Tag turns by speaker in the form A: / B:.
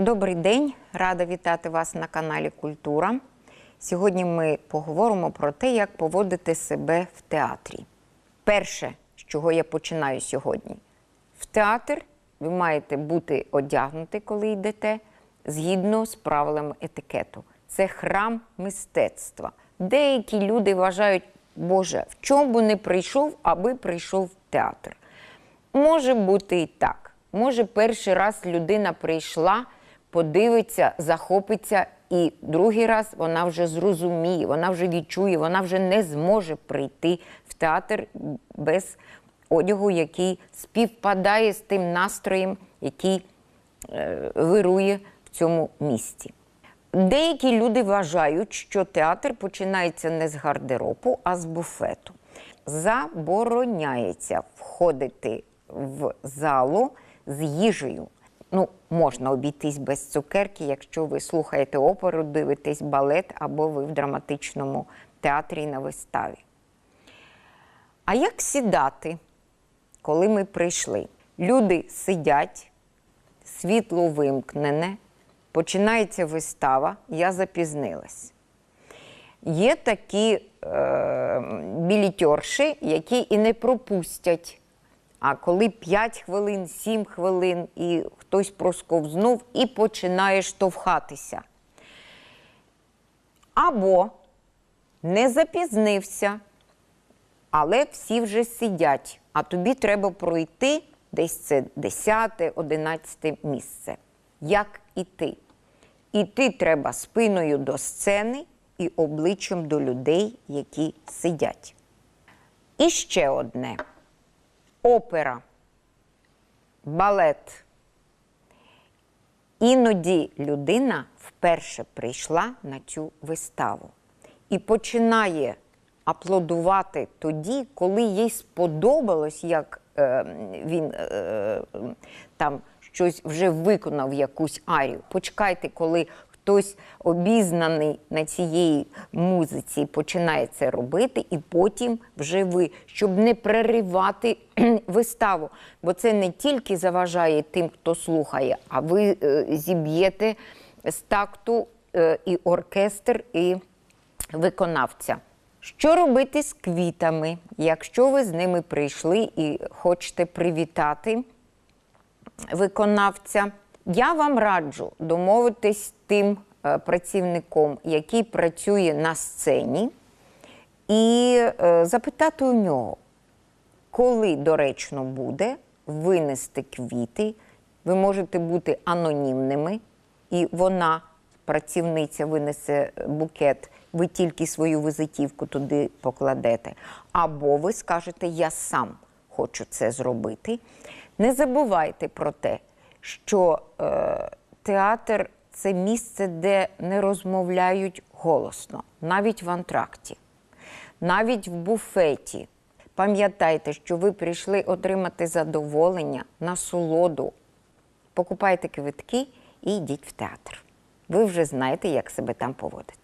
A: Добрий день, рада вітати вас на каналі Культура. Сьогодні ми поговоримо про те, як поводити себе в театрі. Перше, з чого я починаю сьогодні, в театр ви маєте бути одягнути, коли йдете, згідно з правилами етикету. Це храм мистецтва. Деякі люди вважають, Боже, в чому би не прийшов, аби прийшов в театр. Може бути і так. Може, перший раз людина прийшла, подивиться, захопиться, і другий раз вона вже зрозуміє, вона вже відчує, вона вже не зможе прийти в театр без одягу, який співпадає з тим настроєм, який е, вирує в цьому місці. Деякі люди вважають, що театр починається не з гардеробу, а з буфету. Забороняється входити в залу з їжею. Ну, можна обійтись без цукерки, якщо ви слухаєте оперу, дивитесь балет або ви в драматичному театрі на виставі. А як сідати, коли ми прийшли? Люди сидять, світло вимкнене, починається вистава, я запізнилась. Є такі е, білітерші, які і не пропустять. А коли 5 хвилин, 7 хвилин, і хтось просковзнув і починає штовхатися. Або не запізнився, але всі вже сидять, а тобі треба пройти десь це 10-11 місце. Як іти? Іти треба спиною до сцени і обличчям до людей, які сидять. І ще одне: опера, балет. Іноді людина вперше прийшла на цю виставу і починає аплодувати тоді, коли їй сподобалось, як е, він е, там щось вже виконав якусь арію. Почекайте, коли хтось обізнаний на цієї музиці починає це робити, і потім вже ви, щоб не переривати виставу. Бо це не тільки заважає тим, хто слухає, а ви е, зіб'єте з такту е, і оркестр, і виконавця. Що робити з квітами, якщо ви з ними прийшли і хочете привітати виконавця? Я вам раджу домовитись з тим е, працівником, який працює на сцені, і е, запитати у нього, коли доречно буде винести квіти. Ви можете бути анонімними, і вона, працівниця, винесе букет, ви тільки свою визитівку туди покладете. Або ви скажете, я сам хочу це зробити. Не забувайте про те, що е, театр це місце, де не розмовляють голосно, навіть в антракті, навіть в буфеті. Пам'ятайте, що ви прийшли отримати задоволення, насолоду. Покупайте квитки і йдіть в театр. Ви вже знаєте, як себе там поводити.